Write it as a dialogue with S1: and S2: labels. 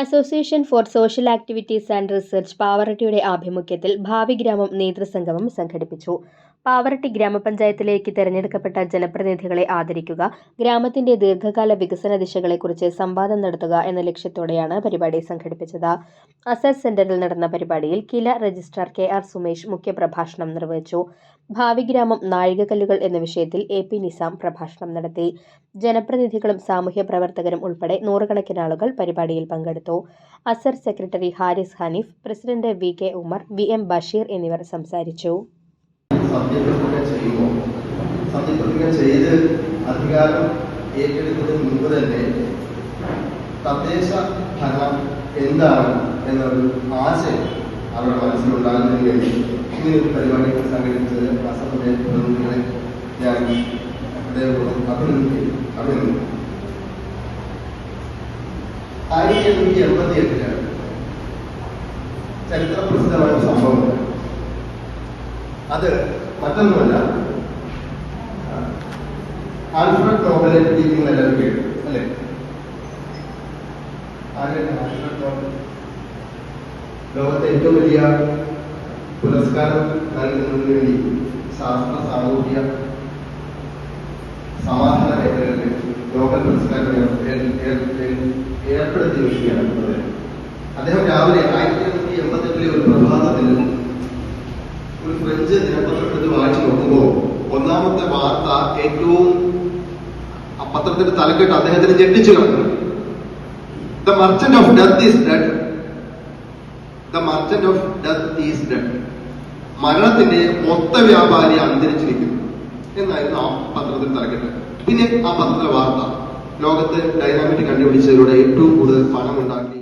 S1: Association for social activities and research പാവറട്ടിയുടെ ആഭിമുഖ്യത്തിൽ ഭാവി ഗ്രാമം നേതൃസംഗമം സംഘടിപ്പിച്ചു. പാവറട്ടി ഗ്രാമപഞ്ചായത്തിലേക്ക് തെരഞ്ഞെടുക്കപ്പെട്ട ജനപ്രതിനിധികളെ ആദരിക്കുക ഗ്രാമത്തിന്റെ ദീർഘകാല വികസന ദിശകളെക്കുറിച്ച് സംവാദം നടത്തുക എന്ന ലക്ഷ്യത്തോടെയാണ് പരിപാടി സംഘടിപ്പിച്ചത്. അസസ് സെന്ററിൽ നടന്ന പരിപാടിയിൽ KILA registrar K R Sumesh മുഖ്യപ്രഭാഷണം നിർവഹിച്ചു. ഭാവി ഗ്രാമം നാഴികക്കല്ലുകൾ എന്ന വിഷയത്തിൽ എ പി നിസാം പ്രഭാഷണം നടത്തി. ജനപ്രതിനിധികളും സാമൂഹ്യ പ്രവർത്തകരും ഉൾപ്പെടെ നൂറുകണക്കിന് ആളുകൾ പരിപാടിയിൽ പങ്കെടുത്തു. ASAR secretary Haris Hanif president V K Umar V M Basheer എന്നിവർ സംസാരിച്ചു.
S2: സത്യപ്രതിജ്ഞ ചെയ്യുമോ? സത്യപ്രതിജ്ഞ ചെയ്ത് അധികാരം ഏറ്റെടുക്കുന്നതിന് മുമ്പ് തന്നെ തദ്ദേശ ഭരണം എന്താണ് എന്നൊരു ആശയം അവരുടെ മനസ്സിലുണ്ടാകുന്നതിന് വേണ്ടി ഇങ്ങനെ ഒരു പരിപാടി സംഘടിപ്പിച്ചത് അസമിലെ പ്രതിനിധികളെ ഞാൻ ഹൃദയപൂർവം അഭിനന്ദിക്കുന്നു. അഭിനന്ദിക്കുന്നു. ആയിരത്തി എണ്ണൂറ്റി എൺപത്തി എട്ടിലാണ് ചരിത്ര പ്രസിദ്ധമായ സംഭവമുണ്ട് അത് മറ്റൊന്നുമല്ല. ആൽഫ്രഡ് നോബലെ പറ്റി നിങ്ങൾ എല്ലാവരും കേട്ടു അല്ലേ? ആൽഫ്രഡ് നോബൽ ലോകത്തെ ഏറ്റവും വലിയ പുരസ്കാരം നൽകുന്നതിന് വേണ്ടി ശാസ്ത്ര സാമൂഹ്യ സമാധാന മേഖലകളിൽ നോബൽ പുരസ്കാരം ഏർ- ഏർ- ഏർ- ഏർ- ഏർപ്പെടുത്തിയ വിഷയമാണ് അദ്ദേഹം. അദ്ദേഹം രാവിലെ ആയിരത്തി എണ്ണൂറ്റി എൺപത്തെട്ടിലെ ഒരു ഒരു ഫ്രഞ്ച് വായിച്ചു നോക്കുമ്പോൾ ഒന്നാമത്തെ വാർത്ത ഏറ്റവും പത്രത്തിന്റെ തലക്കെട്ട് അദ്ദേഹത്തിന് ഞെട്ടിച്ചു കിടക്കുന്നു. Merchant of death is dead the merchant of death is dead മരണത്തിന്റെ മൊത്ത വ്യാപാരി അന്തരിച്ചിരിക്കുന്നു. എന്നായിരുന്നു ആ പത്രത്തിന്റെ തലക്കെട്ട്. പിന്നെ ആ പത്രത്തിലെ വാർത്ത. ലോകത്ത് ഡൈനാമിക് കണ്ടുപിടിച്ചതിലൂടെ ഏറ്റവും കൂടുതൽ പണം ഉണ്ടാക്കി